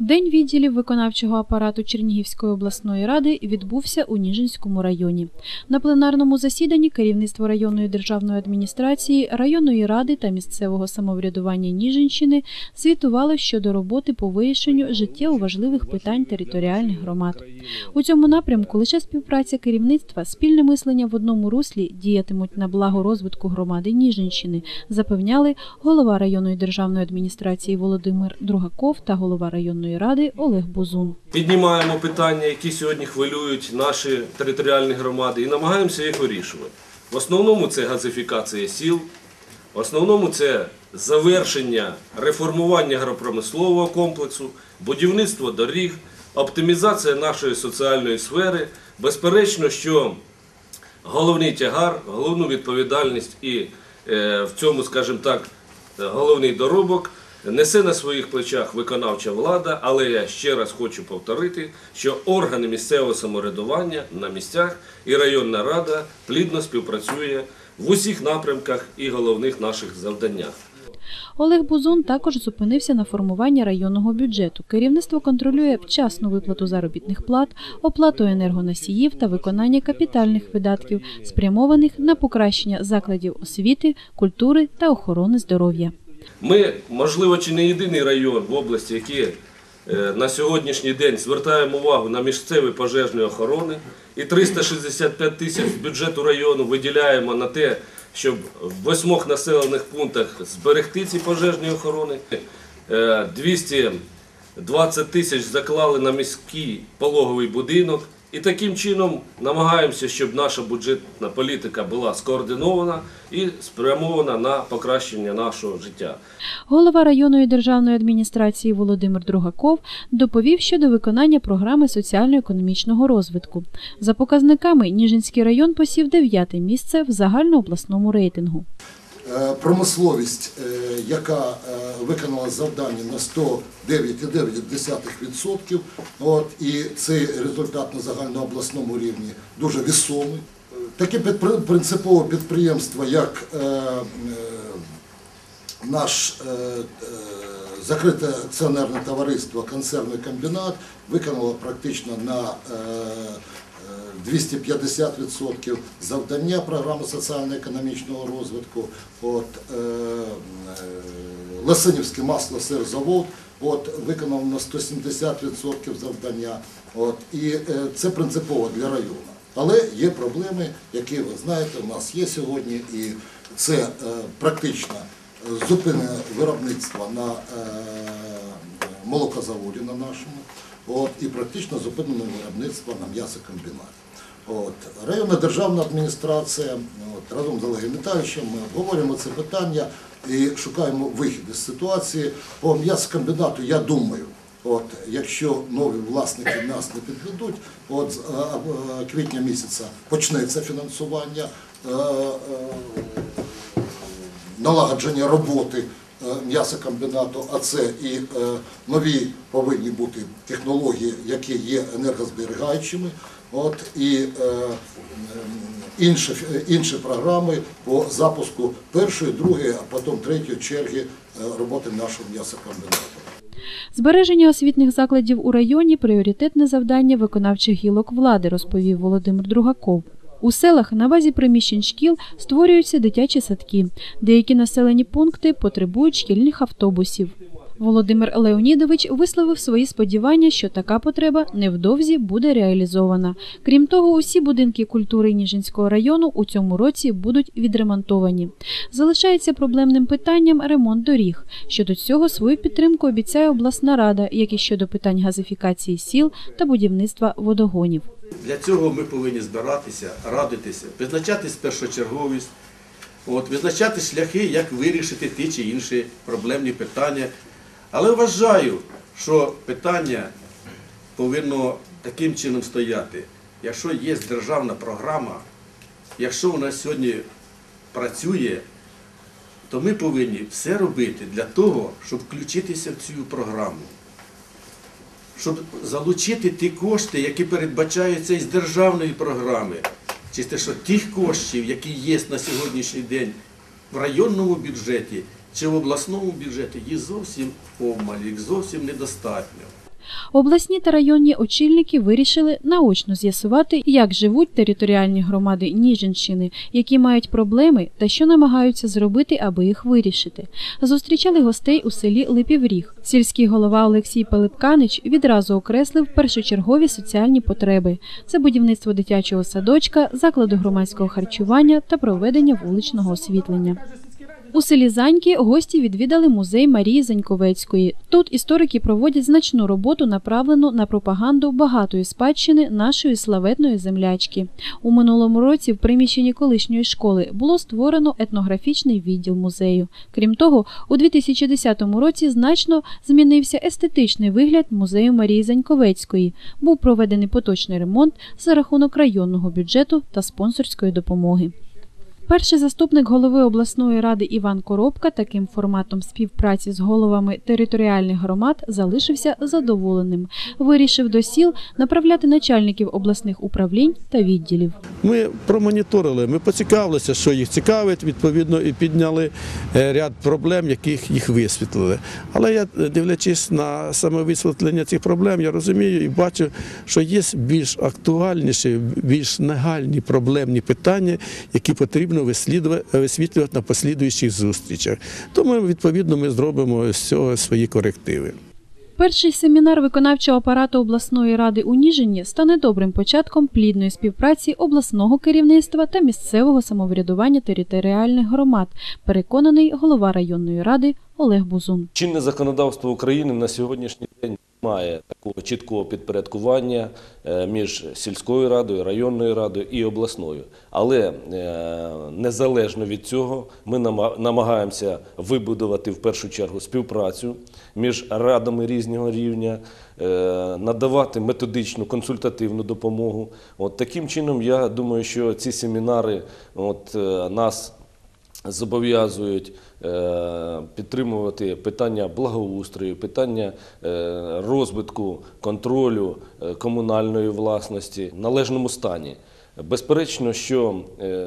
День відділів виконавчого апарату Чернігівської обласної ради відбувся у Ніжинському районі. На пленарному засіданні керівництво районної державної адміністрації, районної ради та місцевого самоврядування Ніжинщини звітували щодо роботи по вирішенню життєво важливих питань територіальних громад. У цьому напрямку лише співпраця керівництва, спільне мислення в одному руслі діятимуть на благо розвитку громади Ніжинщини, запевняли голова районної державної адміністрації Володимир Другаков та голова районної ради Олег Бузун. Піднімаємо питання, які сьогодні хвилюють наші територіальні громади, і намагаємося їх вирішувати. В основному це газифікація сіл, в основному це завершення реформування агропромислового комплексу, будівництво доріг, оптимізація нашої соціальної сфери. Безперечно, що головний тягар, головну відповідальність і е, в цьому, скажімо так, головний доробок несе на своїх плечах виконавча влада, але я ще раз хочу повторити, що органи місцевого самоврядування на місцях і районна рада плідно співпрацює в усіх напрямках і головних наших завданнях. Олег Бузун також зупинився на формуванні районного бюджету. Керівництво контролює вчасну виплату заробітних плат, оплату енергоносіїв та виконання капітальних видатків, спрямованих на покращення закладів освіти, культури та охорони здоров'я. Ми, можливо, чи не єдиний район в області, який е, на сьогоднішній день звертаємо увагу на місцеві пожежні охорони і 365 тисяч з бюджету району виділяємо на те, щоб в восьмох населених пунктах зберегти ці пожежні охорони. Е, 220 тисяч заклали на міський пологовий будинок. І таким чином намагаємося, щоб наша бюджетна політика була скоординована і спрямована на покращення нашого життя. Голова районної державної адміністрації Володимир Другаков доповів щодо виконання програми соціально-економічного розвитку. За показниками, Ніжинський район посів дев'яте місце в загальнообласному рейтингу. Е, Промисловість, е, яка е, виконала завдання на 109,9%, от, і цей результат на загальнообласному рівні дуже вісомий. Таке принципове підприємство, як е, е, наш е, закрите акціонерне товариство «Консервний комбінат» виконало практично на е, е, 250% завдання програми соціально-економічного розвитку. Е, Лосинівський маслосирзавод от, виконав на 170% завдання. От, і е, це принципово для району. Але є проблеми, які ви знаєте, у нас є сьогодні, і це е, практично зупинення виробництва на е, молокозаводі на нашому, от, і практично зупинено виробництво на м'ясокомбінаті. От, районна державна адміністрація от, разом з Олегом Віталійовичем ми обговорюємо це питання і шукаємо вихід із ситуації. По м'ясокомбінату, я думаю, От, якщо нові власники нас не підведуть, от з квітня місяця почнеться фінансування е, е, налагодження роботи м'ясокомбінату, а це і е, нові повинні бути технології, які є енергозберігаючими, от, і е, інші, інші програми по запуску першої, другої, а потім третьої черги е, роботи нашого м'ясокомбінату. Збереження освітніх закладів у районі пріоритетне завдання виконавчих гілок влади, розповів Володимир Другаков. У селах на базі приміщень шкіл створюються дитячі садки. Деякі населені пункти потребують шкільних автобусів. Володимир Леонідович висловив свої сподівання, що така потреба невдовзі буде реалізована. Крім того, усі будинки культури Ніжинського району у цьому році будуть відремонтовані. Залишається проблемним питанням ремонт доріг. Щодо цього свою підтримку обіцяє обласна рада, як і щодо питань газифікації сіл та будівництва водогонів. Для цього ми повинні збиратися, радитися, визначати першочерговість, от, визначати шляхи, як вирішити ті чи інші проблемні питання. Але вважаю, що питання повинно таким чином стояти. Якщо є державна програма, якщо вона сьогодні працює, то ми повинні все робити для того, щоб включитися в цю програму щоб залучити ті кошти, які передбачаються із державної програми. чи те, що тих коштів, які є на сьогоднішній день в районному бюджеті чи в обласному бюджеті, їх зовсім обмаль, зовсім недостатньо. Обласні та районні очільники вирішили наочно з'ясувати, як живуть територіальні громади Ніжинщини, які мають проблеми та що намагаються зробити, аби їх вирішити. Зустрічали гостей у селі Липівріг. Сільський голова Олексій Пилипканич відразу окреслив першочергові соціальні потреби: це будівництво дитячого садочка, закладу громадського харчування та проведення вуличного освітлення. У селі Заньки гості відвідали музей Марії Заньковецької. Тут історики проводять значну роботу, направлену на пропаганду багатої спадщини нашої славетної землячки. У минулому році в приміщенні колишньої школи було створено етнографічний відділ музею. Крім того, у 2010 році значно змінився естетичний вигляд музею Марії Заньковецької. Був проведений поточний ремонт за рахунок районного бюджету та спонсорської допомоги. Перший заступник голови обласної ради Іван Коробка таким форматом співпраці з головами територіальних громад залишився задоволеним. Вирішив до сіл направляти начальників обласних управлінь та відділів. Ми промоніторили, ми поцікавилися, що їх цікавить, відповідно, і підняли е, ряд проблем, яких їх висвітлили. Але я, е, дивлячись на саме висвітлення цих проблем, я розумію і бачу, що є більш актуальніші, більш нагальні проблемні питання, які потрібно вислідува- висвітлювати на послідуючих зустрічах. Тому, відповідно, ми зробимо з цього свої корективи. Перший семінар виконавчого апарату обласної ради у Ніжині стане добрим початком плідної співпраці обласного керівництва та місцевого самоврядування територіальних громад, переконаний голова районної ради Олег Бузун. Чинне законодавство України на сьогоднішній день має такого чіткого підпорядкування е, між сільською радою, районною радою і обласною. Але е, незалежно від цього ми намагаємося вибудувати в першу чергу співпрацю між радами різного рівня, е, надавати методичну консультативну допомогу. От таким чином, я думаю, що ці семінари от, нас зобов'язують підтримувати питання благоустрою, питання е, розвитку контролю е, комунальної власності в належному стані. Безперечно, що е,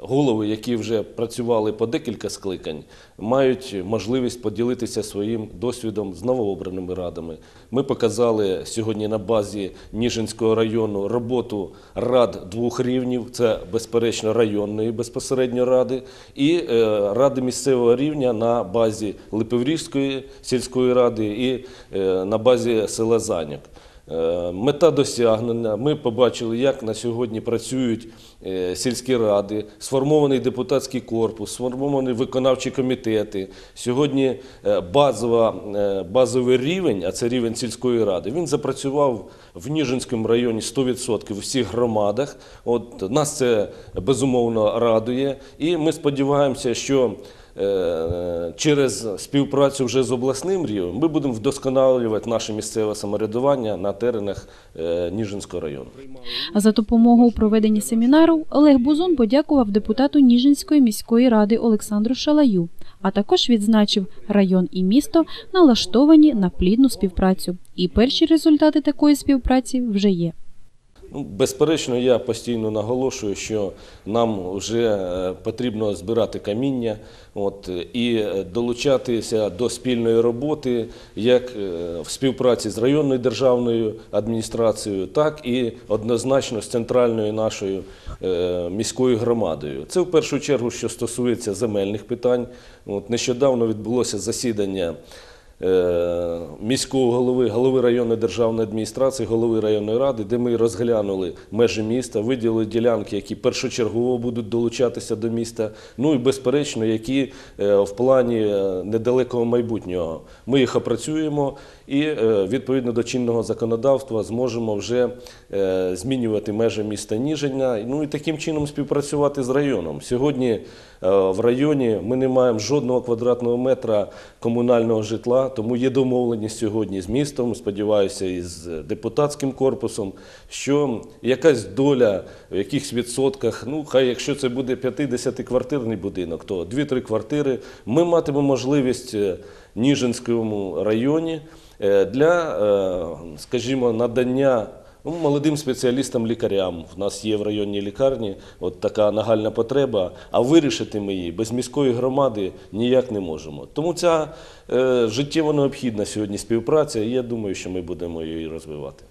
голови, які вже працювали по декілька скликань, мають можливість поділитися своїм досвідом з новообраними радами. Ми показали сьогодні на базі Ніжинського району роботу рад двох рівнів: це безперечно районної безпосередньо ради і е, ради місцевого рівня на базі Липіврівської сільської ради і е, на базі села Заняк. Е, Мета досягнена. Ми побачили, як на сьогодні працюють е, сільські ради, сформований депутатський корпус, сформовані виконавчі комітети. Сьогодні е, базова, базовий рівень, а це рівень сільської ради, він запрацював в Ніжинському районі 100% у всіх громадах. От нас це безумовно радує, і ми сподіваємося, що через співпрацю вже з обласним рівнем ми будемо вдосконалювати наше місцеве самоврядування на теренах е, Ніжинського району. За допомогу у проведенні семінару Олег Бузун подякував депутату Ніжинської міської ради Олександру Шалаю, а також відзначив район і місто налаштовані на плідну співпрацю. І перші результати такої співпраці вже є. Ну, безперечно, я постійно наголошую, що нам вже е, потрібно збирати каміння от, і долучатися до спільної роботи як е, в співпраці з районною державною адміністрацією, так і однозначно з центральною нашою е, міською громадою. Це в першу чергу, що стосується земельних питань. От, нещодавно відбулося засідання міського голови, голови районної державної адміністрації, голови районної ради, де ми розглянули межі міста, виділили ділянки, які першочергово будуть долучатися до міста. Ну і безперечно, які е, в плані е, недалекого майбутнього. Ми їх опрацюємо і е, відповідно до чинного законодавства зможемо вже е, змінювати межі міста Ніжина. Ну і таким чином співпрацювати з районом. Сьогодні е, в районі ми не маємо жодного квадратного метра комунального житла, тому є домовленість сьогодні з містом, сподіваюся, і з депутатським корпусом, що якась доля в якихось відсотках, ну хай якщо це буде 50-квартирний будинок, то 2-3 квартири, ми матимемо можливість е, Ніжинському районі е, для, е, скажімо, надання молодим спеціалістам-лікарям. У нас є в районній лікарні от така нагальна потреба, а вирішити ми її без міської громади ніяк не можемо. Тому ця е, життєво необхідна сьогодні співпраця, і я думаю, що ми будемо її розвивати.